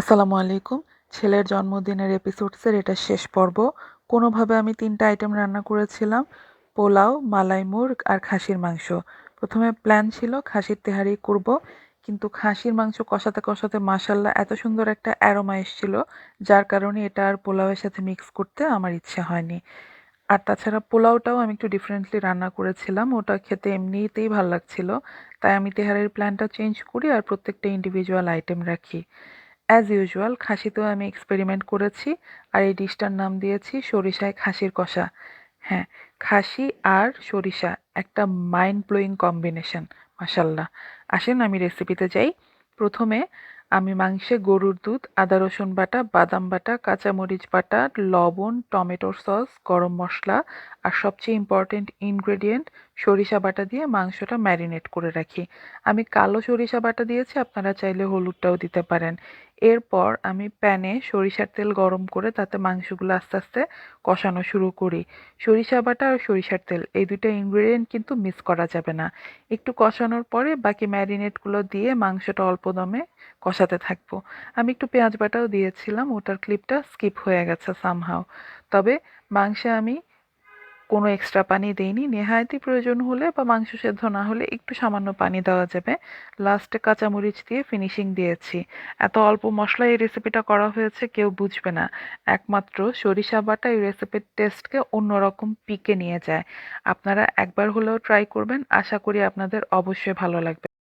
আসসালামু আলাইকুম। ছেলের জন্মদিনের এপিসোডসের এটা শেষ পর্ব। কোনোভাবে আমি তিনটা আইটেম রান্না করেছিলাম, পোলাও, মালাই মুর্গ আর খাসির মাংস। প্রথমে প্ল্যান ছিল খাসির তেহারি করব, কিন্তু খাসির মাংস কষাতে কষাতে মাসাল্লাহ এত সুন্দর একটা অ্যারোমা এসেছিল, যার কারণে এটা আর পোলাওয়ের সাথে মিক্স করতে আমার ইচ্ছে হয়নি। আর তাছাড়া পোলাওটাও আমি একটু ডিফারেন্টলি রান্না করেছিলাম, ওটা খেতে এমনিতেই ভালো লাগছিল, তাই আমি তেহারির প্ল্যানটা চেঞ্জ করি আর প্রত্যেকটা ইন্ডিভিজুয়াল আইটেম রাখি। অ্যাজ ইউজুয়াল খাসিতেও আমি এক্সপেরিমেন্ট করেছি আর এই ডিশটার নাম দিয়েছি সরিষায় খাসির কষা। হ্যাঁ খাসি আর সরিষা একটা মাইন্ড ব্লোয়িং কম্বিনেশন মাসাল্লাহ আসেন আমি রেসিপিতে যাই। প্রথমে আমি মাংসে গরুর দুধ, আদা রসুন বাটা, বাদাম বাটা, কাঁচামরিচ বাটা, লবণ, টমেটোর সস, গরম মশলা আর সবচেয়ে ইম্পর্টেন্ট ইনগ্রেডিয়েন্ট সরিষা বাটা দিয়ে মাংসটা ম্যারিনেট করে রাখি। আমি কালো সরিষা বাটা দিয়েছি, আপনারা চাইলে হলুদটাও দিতে পারেন। এরপর আমি প্যানে সরিষার তেল গরম করে তাতে মাংসগুলো আস্তে আস্তে কষানো শুরু করি। সরিষা বাটা আর সরিষার তেল, এই দুটো ইনগ্রেডিয়েন্ট কিন্তু মিস করা যাবে না। একটু কষানোর পরে বাকি ম্যারিনেটগুলো দিয়ে মাংসটা অল্প দমে কষাতে থাকব। আমি একটু পেঁয়াজ বাটাও দিয়েছিলাম, ওটার ক্লিপটা স্কিপ হয়ে গেছে সামহাও তবে মাংসে আমি কোনো এক্সট্রা পানি দেইনি। নেহায়তি প্রয়োজন হলে বা মাংস সেদ্ধ না হলে একটু সামান্য পানি দেওয়া যাবে। লাস্টে কাঁচামরিচ দিয়ে ফিনিশিং দিয়েছি। এত অল্প মশলায় এই রেসিপিটা করা হয়েছে, কেউ বুঝবে না। একমাত্র সরিষা বাটা এই রেসিপির টেস্টকে অন্যরকম পিকে নিয়ে যায়। আপনারা একবার হলেও ট্রাই করবেন। আশা করি আপনাদের অবশ্যই ভালো লাগবে।